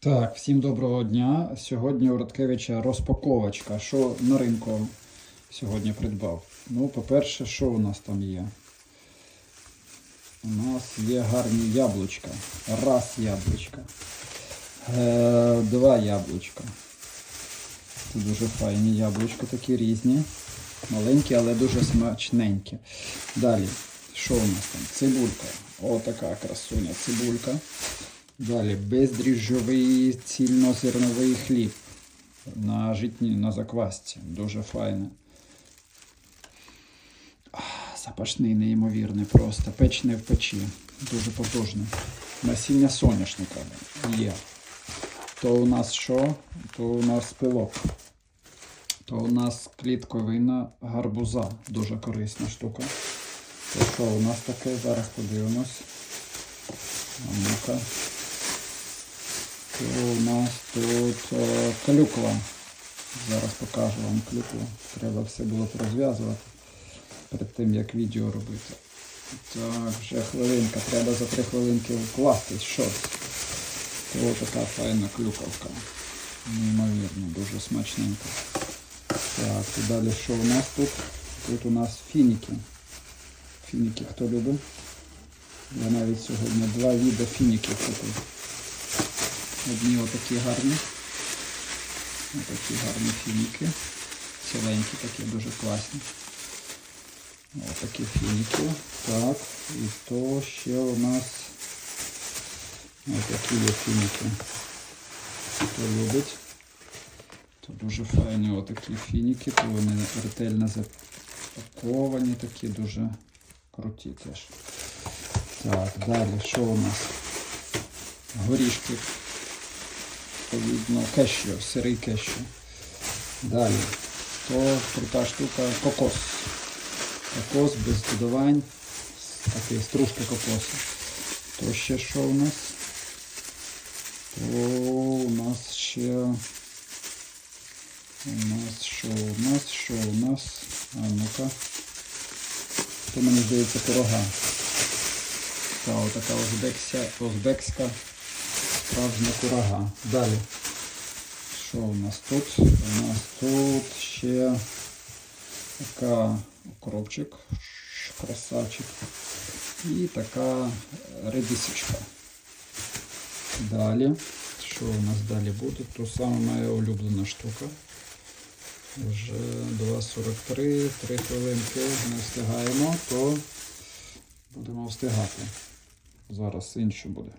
Так, всім доброго дня. Сьогодні у Радкевича розпаковочка. Що на ринку сьогодні придбав? Ну, по-перше, що у нас там є? У нас є гарні яблучка. Раз яблучка. Е, два яблучка. Це дуже файні яблучка, такі різні. Маленькі, але дуже смачненькі. Далі, що у нас там? Цибулька. Отака красуня цибулька. Далі бездріжджовий цільнозерновий хліб на житні, на заквасці. Дуже файне. Запашний, неймовірний просто. Печне в печі. Дуже потужний. Насіння соняшника є. То у нас що? То у нас пилок. То у нас клітковина гарбуза. Дуже корисна штука. То що у нас таке? Зараз подивимось. А ну-ка. То у нас тут е, клюква. Зараз покажу вам клюкву. Треба все було розв'язувати перед тим, як відео робити. Так, вже хвилинка. Треба за три хвилинки вкласти щось. То така файна клюковка. Неймовірно, дуже смачненько. Так, і далі що у нас тут? Тут у нас фініки. Фініки хто любить? Я навіть сьогодні два віда фініків купив. Одні отакі гарні. Отакі гарні фініки. Ціленькі такі, дуже класні. Отакі фініки. Так. І то ще у нас отакі є фініки. Хто любить. То дуже файні отакі фініки, то вони ретельно запаковані, такі дуже круті теж. Так, далі, що у нас? Горішки. Відповідно, кешю, сирий кешю. Далі. То крута штука кокос. Кокос без додавань. Такий стружка кокосу. То ще що у нас? То у нас ще. У нас що у нас? Що у нас? А ну-ка. Це мені здається порога. Та отака узбекська, узбекська справжня курага. Далі. Що у нас тут? У нас тут ще така укропчик, красавчик. І така редисочка. Далі. Що у нас далі буде? То саме моя улюблена штука. Вже 2.43, 3 хвилинки не встигаємо, то будемо встигати. Зараз інше буде.